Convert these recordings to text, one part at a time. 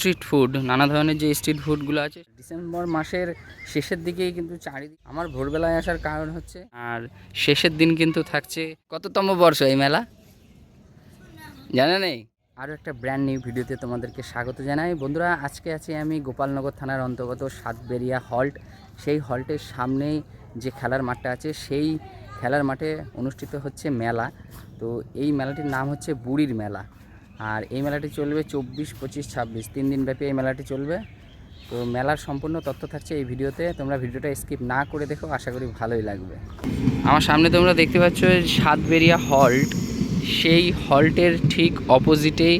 Street food, নানা ধরনের যে স্ট্রিট ফুডগুলো আছে। ডিসেম্বর মাসের শেষের দিকেই কিন্তু চারিদিক আমার ভোরবেলায় আসার কারণ হচ্ছে, আর শেষের দিন কিন্তু থাকছে কততম বর্ষ এই মেলা? জানা নেই? আরও একটা ব্র্যান্ড নিউ ভিডিওতে তোমাদেরকে স্বাগত জানাই। বন্ধুরা, আজকে আছি আমি গোপালনগর থানার অন্তর্গত সাতবেরিয়া হল্ট সেই হল্টের সামনেই যে খেলার মাঠটা আছে, সেই খেলার মাঠে অনুষ্ঠিত হচ্ছে মেলা। তো এই মেলাটির নাম হচ্ছে বুড়ির মেলা। আর এই মেলাটি চলবে চব্বিশ, পঁচিশ, ছাব্বিশ। তিন দিন ব্যাপী এই মেলাটি চলবে। তো মেলার সম্পূর্ণ তথ্য থাকছে এই ভিডিওতে। তোমরা ভিডিওটা স্কিপ না করে দেখো, আশা করি ভালোই লাগবে। আমার সামনে তোমরা দেখতে পাচ্ছ সাতবেরিয়া হল্ট। সেই হল্টের ঠিক অপোজিটেই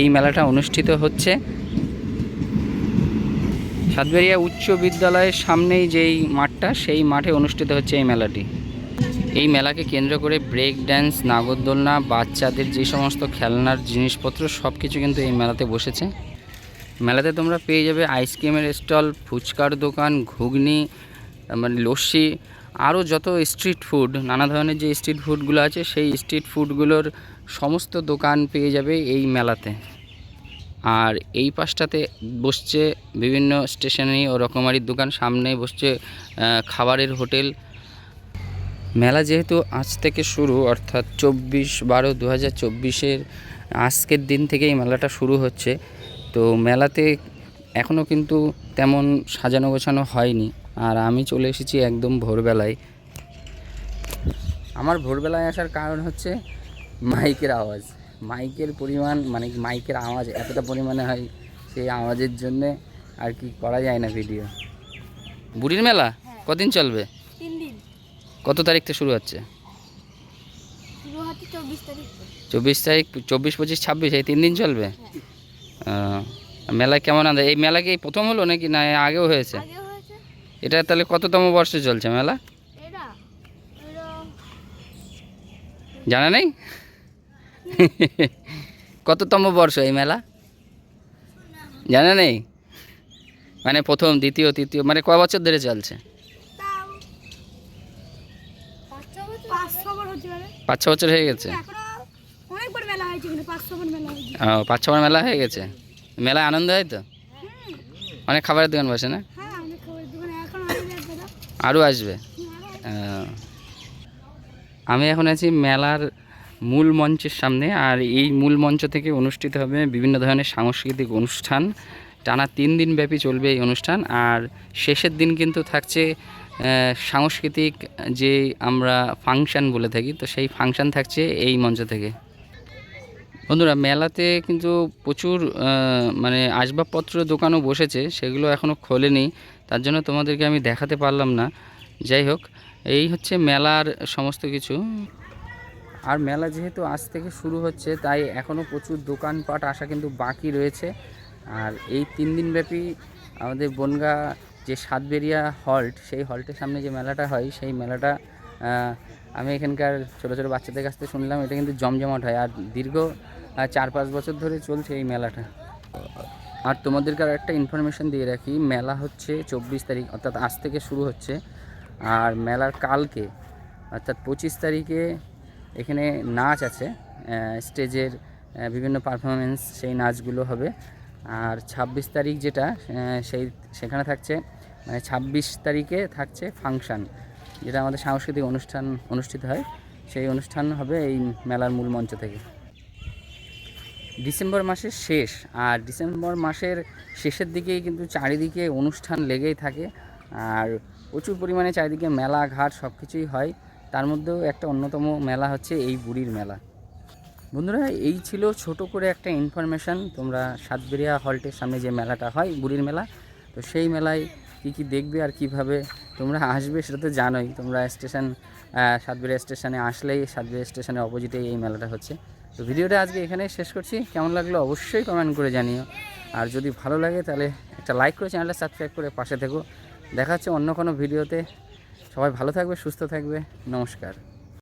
এই মেলাটা অনুষ্ঠিত হচ্ছে। সাতবেরিয়া উচ্চ বিদ্যালয়ের সামনেই যেই মাঠটা, সেই মাঠে অনুষ্ঠিত হচ্ছে এই মেলাটি। এই মেলাকে কেন্দ্র করে ব্রেক ড্যান্স, নাগরদোলনা, বাচ্চাদের যে সমস্ত খেলনার জিনিসপত্র সব কিছু কিন্তু এই মেলাতে বসেছে। মেলাতে তোমরা পেয়ে যাবে আইসক্রিমের স্টল, ফুচকার দোকান, ঘুগনি মানে লস্যি, আরও যত স্ট্রিট ফুড, নানা ধরনের যে স্ট্রিট ফুডগুলো আছে, সেই স্ট্রিট ফুডগুলোর সমস্ত দোকান পেয়ে যাবে এই মেলাতে। আর এই পাশটাতে বসছে বিভিন্ন স্টেশনারি ও রকমারির দোকান সামনে বসছে খাবারের হোটেল মেলা যেহেতু আজ থেকে শুরু অর্থাৎ চব্বিশ বারো দু হাজার চব্বিশের আজকের দিন থেকে এই মেলাটা শুরু হচ্ছে। তো মেলাতে এখনও কিন্তু তেমন সাজানো গোছানো হয়নি। আর আমি চলে এসেছি একদম ভোরবেলায়। আমার ভোরবেলায় আসার কারণ হচ্ছে মাইকের আওয়াজ। মাইকের পরিমাণ মানে মাইকের আওয়াজ এতটা পরিমাণে হয় সেই আওয়াজের জন্যে আর কি করা যায় না ভিডিও। বুড়ির মেলা? কদিন চলবে? কত তারিখ থেকে শুরু হচ্ছে চব্বিশ তারিখ। চব্বিশ পঁচিশ ছাব্বিশ এই তিন দিন চলবে? আহ, মেলা কেমন আনন্দ? এই মেলা কি এই প্রথম হলো নাকি না আগেও হয়েছে? এটা তাহলে কততম বর্ষে চলছে মেলা? জানা নেই? কততম বর্ষ এই মেলা? জানা নেই? মানে প্রথম দ্বিতীয় তৃতীয় মানে কয় বছর ধরে চলছে তাও পাঁচ ছ বছর পাঁচ ছ বছর হয়ে গেছে। ও, পাঁচ ছ বার মেলা হয়ে গেছে? মেলায় আনন্দ হয় তো? অনেক খাবারের দোকান বসে না? হ্যাঁ আরও আসবে? আমি এখন আছি মেলার মূল মঞ্চের সামনে আর এই মূল মঞ্চ থেকে অনুষ্ঠিত হবে বিভিন্ন ধরনের সাংস্কৃতিক অনুষ্ঠান। টানা তিন দিন ব্যাপী চলবে এই অনুষ্ঠান আর শেষের দিন কিন্তু থাকছে সাংস্কৃতিক যে আমরা ফাংশন বলে থাকি, তো সেই ফাংশন থাকছে এই মঞ্চ থেকে। বন্ধুরা, মেলাতে কিন্তু প্রচুর মানে আসবাবপত্র, দোকানও বসেছে, সেগুলো এখনও খোলেনি। তার জন্য তোমাদেরকে আমি দেখাতে পারলাম না। যাই হোক, এই হচ্ছে মেলার সমস্ত কিছু। আর মেলা যেহেতু আজ থেকে শুরু হচ্ছে, তাই এখনও প্রচুর দোকানপাট আসা কিন্তু বাকি রয়েছে। আর এই তিন দিন ব্যাপী আমাদের বনগা যে সাতবেরিয়া হল্ট, সেই হল্টের সামনে যে মেলাটা হয়, সেই মেলাটা আমি এখানকার ছোটো ছোটো বাচ্চাদের কাছ থেকে শুনলাম, এটা কিন্তু জমজমাট হয়। আর দীর্ঘ চার পাঁচ বছর ধরে চলছে এই মেলাটা। আর তোমাদেরকে আর একটা ইনফরমেশন দিয়ে রাখি, মেলা হচ্ছে চব্বিশ তারিখ, অর্থাৎ আজ থেকে শুরু হচ্ছে। আর মেলার কালকে, অর্থাৎ পঁচিশ তারিখে এখানে নাচ আছে স্টেজের বিভিন্ন পারফরমেন্স সেই নাচগুলো হবে। আর ছাব্বিশ তারিখ যেটা সেই, সেখানে থাকছে মানে ছাব্বিশ তারিখে থাকছে ফাংশান, যেটা আমাদের সাংস্কৃতিক অনুষ্ঠান অনুষ্ঠিত হয়। সেই অনুষ্ঠান হবে এই মেলার মূল মঞ্চ থেকে। ডিসেম্বর মাসের শেষ, আর ডিসেম্বর মাসের শেষের দিকেই কিন্তু চারিদিকে অনুষ্ঠান লেগেই থাকে। আর প্রচুর পরিমাণে চারিদিকে মেলা, ঘাট সব কিছুই হয়। তার মধ্যেও একটা অন্যতম মেলা হচ্ছে এই বুড়ির মেলা। বন্ধুরা, এই ছিল ছোট করে একটা ইনফরমেশান তোমরা সাতবেরিয়া হল্টের সামনে যে মেলাটা হয়, বুড়ির মেলা, তো সেই মেলায় কী কি দেখবে আর কীভাবে তোমরা আসবে সেটা তো জানোই। তোমরা স্টেশন সাতবেরিয়া স্টেশনে আসলেই সাতবেরিয়া স্টেশনের অপোজিটেই এই মেলাটা হচ্ছে। তো ভিডিওটা আজকে এখানেই শেষ করছি। কেমন লাগল অবশ্যই কমেন্ট করে জানিও। আর যদি ভালো লাগে তাহলে একটা লাইক করে চ্যানেলটা সাবস্ক্রাইব করে পাশে থেকো। দেখা হচ্ছে অন্য কোনো ভিডিওতে সবাই ভালো থাকবে, সুস্থ থাকবে। নমস্কার।